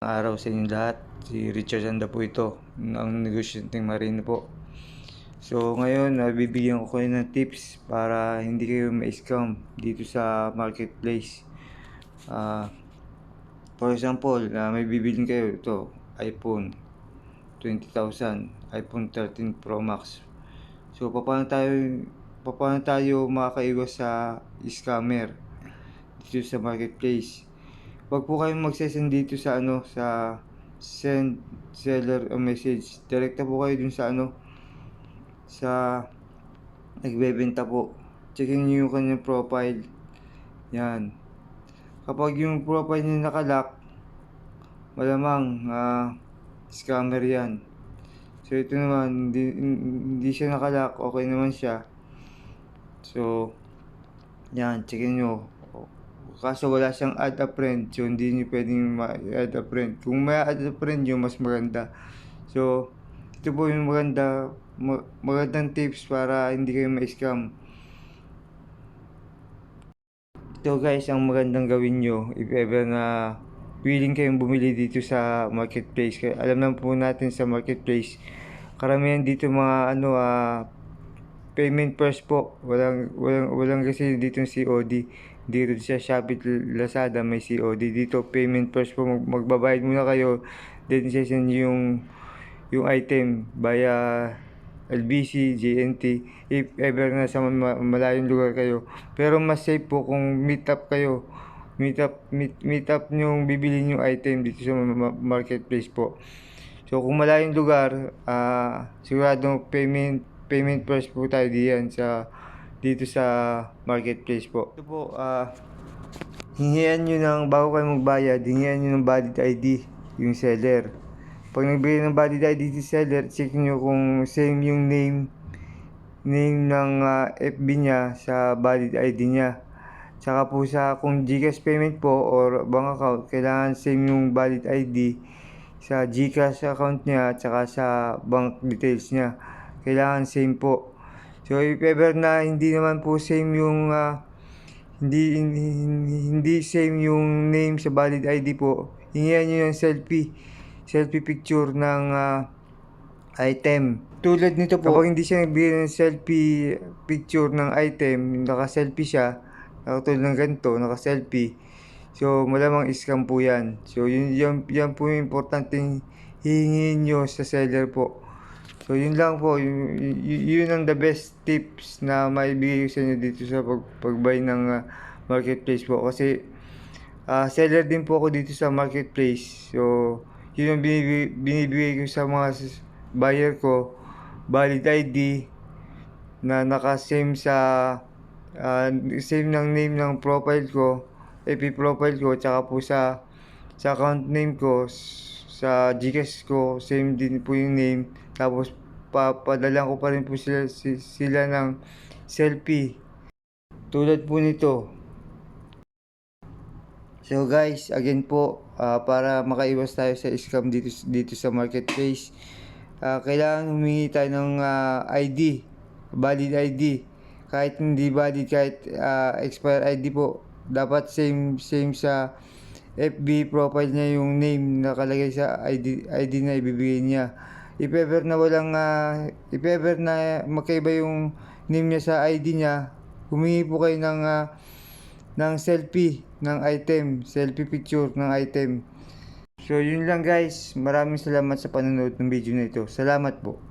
araw sa inyo lahat. Si Richard Sanda po ito, ang negosyanteng marino po. So ngayon, nabibigyan ko kayo ng tips para hindi kayo ma-scam dito sa marketplace. Ah, for example, ah, may bibilin kayo ito, iPhone 20,000, iPhone 13 Pro Max. So paano tayo paano tayo makakaiwas sa scammer dito sa marketplace? Wag po kayong magsesend dito sa ano sa send seller a message. Direkta po kayo dun sa ano sa nagbebenta po. Checkin niyo yung kanyang profile. Yan. Kapag yung profile niya nakalock, malamang ah, scammer yan. So ito naman, hindi, hindi siya nakalock, okay naman siya. So, yan, checkin nyo. Kaso wala siyang add a friend, so hindi niyo pwedeng ma-add a friend. Kung may add a friend nyo, mas maganda. So, ito po yung maganda, ma- magandang tips para hindi kayo ma-scam. Ito guys, ang magandang gawin nyo if ever na willing kayong bumili dito sa marketplace. Alam naman po natin sa marketplace, karamihan dito mga ano ah payment first po. Walang walang walang kasi dito COD. Dito sa Shopee Lazada may COD. Dito payment first po Mag, magbabayad muna kayo. Then send yung yung item via LBC, JNT, if ever na sa ma- malayong lugar kayo. Pero mas safe po kung meet up kayo. Meet up, meet, meet up yung bibili yung item dito sa ma- marketplace po. So kung malayong lugar, ah sigurado payment payment first po tayo diyan sa dito sa marketplace po. Ito po, ah hingian nyo ng, bago kayo magbayad, hingian nyo ng valid ID yung seller. Pag nagbigay ng valid ID si seller, check nyo kung same yung name name ng ah, FB niya sa valid ID niya. Tsaka po sa kung GCash payment po or bank account, kailangan same yung valid ID sa GCash account niya tsaka sa bank details niya. Kailangan same po. So if ever na hindi naman po same yung ah, hindi, hindi hindi same yung name sa valid ID po, hingihan nyo ng selfie. Selfie picture ng ah, item. Tulad nito po, kapag hindi siya nagbigay ng selfie picture ng item, naka-selfie siya, nakatulad ng ganito, naka-selfie. So, malamang scam po yan. So, yun, yan, yan po yung importanteng hihingin nyo sa seller po. So, yun lang po. Yun, yun, ang the best tips na maibigay ko sa inyo dito sa pag, pag-buy ng ah, marketplace po. Kasi, ah, seller din po ako dito sa marketplace. So, yun ang binibigay, ko sa mga buyer ko. Valid ID na naka-same sa ah, same ng name ng profile ko, FB profile ko, tsaka po sa sa account name ko, sa Gcash ko, same din po yung name. Tapos papadalan ko pa rin po sila, si- sila ng selfie. Tulad po nito. So guys, again po, ah, para makaiwas tayo sa scam dito, dito sa marketplace, ah, kailangan humingi tayo ng ah, ID, valid ID. Kahit hindi valid, kahit ah, expired ID po, dapat same same sa FB profile niya yung name nakalagay sa ID, ID na ibibigay niya. If ever na walang, ah, if ever na magkaiba yung name niya sa ID niya, humingi po kayo ng ah, ng selfie ng item, selfie picture ng item. So yun lang guys, maraming salamat sa panonood ng video na ito. Salamat po.